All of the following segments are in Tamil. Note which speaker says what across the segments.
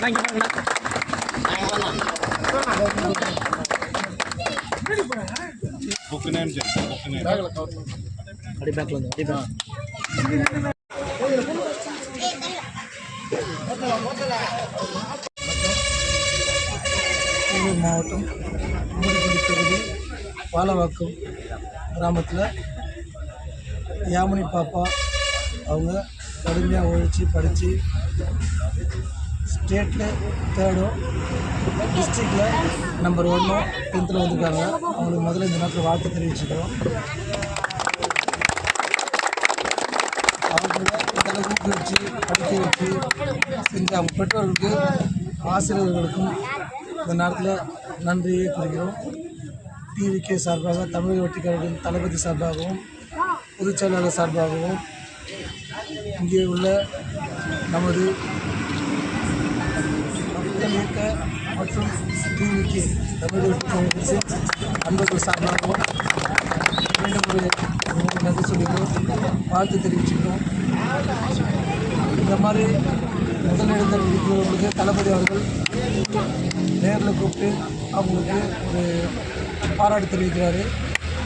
Speaker 1: Bánh không nặng. Bánh. அப்படியே பேக்கில் வந்து அப்படியே.
Speaker 2: வேலூர் மாவட்டம் கும்படிப்பள்ளி தொகுதி பாலவாக்கம் கிராமத்தில் யாமினி பாப்பா அவங்க கடுமையாக உழைச்சி படித்து ஸ்டேட்டில் தேர்டும் டிஸ்ட்ரிக்டில் நம்பர் ஒன்றும் டென்த்தில் வந்திருக்காங்க. அவங்களுக்கு முதல்ல இந்த நேரத்தில் வாழ்த்து தெரிவிச்சுக்கிறோம். அவங்கள இதெல்லாம் ஊக்குவிச்சு படிக்க வச்சு செஞ்ச அவங்க பெற்றோர்களுக்கு ஆசிரியர்களுக்கும் இந்த நேரத்தில் நன்றியை குறிக்கிறோம் டிவிகே சார்பாக தமிழக வெற்றிக்காரர்கள் தளபதி சார்பாகவும் பொதுச் செயலாளர் சார்பாகவும் இங்கே உள்ள நமது இயக்க மற்றும் டிவிகே தமிழக அன்பர்கள் சார்பாகவும் மீண்டும் ஒரு நன்றி சொல்லிக்கிறோம் வாழ்த்து தெரிவிச்சுக்கிறோம். இந்த மாதிரி முதலிடத்தில் இருக்கிறவங்களுக்கு தளபதி அவர்கள் நேரில் கூப்பிட்டு அவங்களுக்கு ஒரு பாராட்டு தெரிவிக்கிறாரு.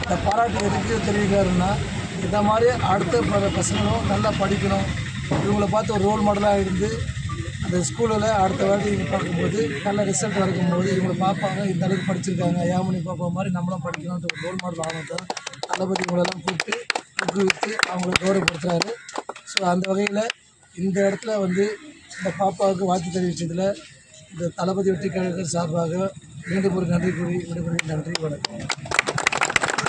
Speaker 2: இந்த பாராட்டு எதுக்கு தெரிவிக்கிறாருன்னா இந்த மாதிரி அடுத்த ப- பசங்களும் நல்லா படிக்கணும். இவங்களை பார்த்து ஒரு ரோல் மாடலாக இருந்து அந்த ஸ்கூலில் அடுத்த வாட்டி இவங்க பார்க்கும்போது நல்ல ரிசல்ட் இருக்கும்போது இவங்களை பார்ப்பாங்க இந்த அளவுக்கு படிச்சிருக்காங்க ஏமனி பாப்பா மாதிரி நம்மளும் படிக்கணும்ன்ற ஒரு ரோல் மாடல் ஆகணும் தான். தளபதி இவங்களெல்லாம் கூப்பிட்டு ஊக்குவித்து அவங்கள கௌரவப்படுத்துகிறாரு ஸோ அந்த வகையில் இந்த இடத்துல வந்து இந்த பாப்பாவுக்கு வாழ்த்து தெரிவித்ததில் இந்த தளபதி வெற்றி கழகங்கள் சார்பாக மீண்டும் ஒரு நன்றி கூறி விடுமுறை நன்றி வணக்கம்.